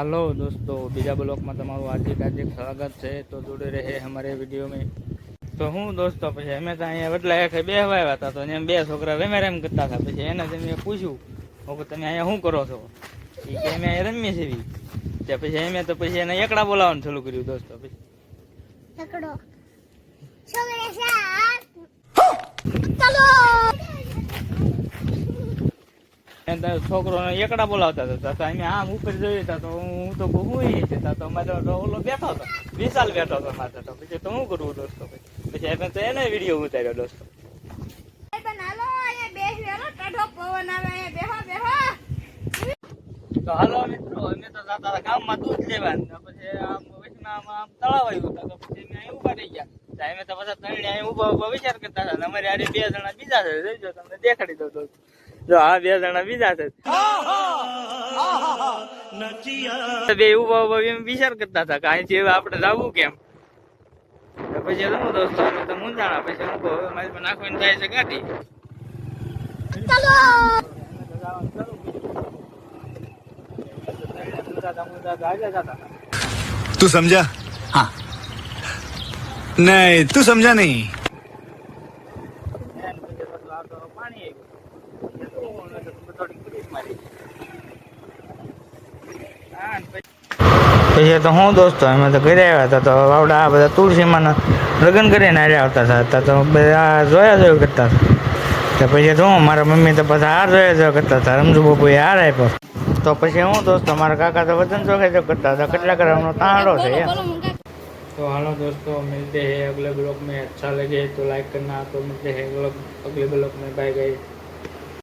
હાલો દોસ્તો, બીજા બ્લોકમાં તમારું હાર્દિક હાર્દિક સ્વાગત છે. તો જોડે રહે અમારે વિડીયોમાં. તો હું દોસ્તો, પછી અમે તો અહીંયા વડલા હેઠે બે આવ્યા હતા, તો એમ બે છોકરા રમે એમ કરતા હતા. પછી એને તમે પૂછ્યું, ઓકે, તમે અહીંયા શું કરો છો? એ કે, અમે અહીંયા રમીએ છીએ. તે પછી એમે તો પછી એને એકડા બોલાવવાનું ચાલુ કર્યું દોસ્તો, પછી. એકડો છોકરા છોકરોને એકડા બોલાવતા હતા. તો અમે આમ ઉપર જોયું હતા તો હું તો હું હતા તો અમારે ઓલો બેઠો હતો. વિશાલ બેઠો હતો માથે તો. પછી તો શું કરવું દોસ્તો? પછી પછી અમે તો એને વીડિયો ઉતાર્યો દોસ્તો. તો હાલો મિત્રો અમે તો જતા ગામમાં દૂધ લેવા. પછી આમ વચમાં આમ તળાવ આવ્યું તો. પછી અમે અહીં ઊભા રહી ગયા. ટાઈમે તો પાછા ત્રણ ન્યાય ઊભા વિચાર કરતા હતા અમારે આરે બે જણા બીજા છે જો તમને દેખાડી દઉં દોસ્ત જો આ બે જણા બીજા છે. બે ઊભા ઊભા એમ વિચાર કરતા હતા કે અહીંથી આપણે જવું કેમ? પછી રમો દોસ્તો અમે તો મૂંઝાણા પછી હું હવે મારી પર નાખવાની જાય છે ગાડી. તું સમજા હા. નહીં, તું સમજા નહીં. પછી તો હું દોસ્તો, અમે તો ઘરે આવ્યા હતા, તો આવડા આ બધા તુલસીમાં લગ્ન કરીને આવ્યા આવતા હતા, તો બધા જોયા જોયા કરતા હતા. તો પછી તો હું, મારા મમ્મી તો બધા હાર જોયા જોયા કરતા હતા રમજુ બાપુએ હાર આપ્યો. તો પછી હું દોસ્તો, મારા કાકા તો વજન જોખે જો કરતા હતા, કેટલા કરે તાંડો છે એમ. तो हेलो दोस्तों मिलते हैं अगले ब्लॉग में अच्छा लगे तो लाइक करना तो मिलते हैं अगले ब्लॉग में बाय बाय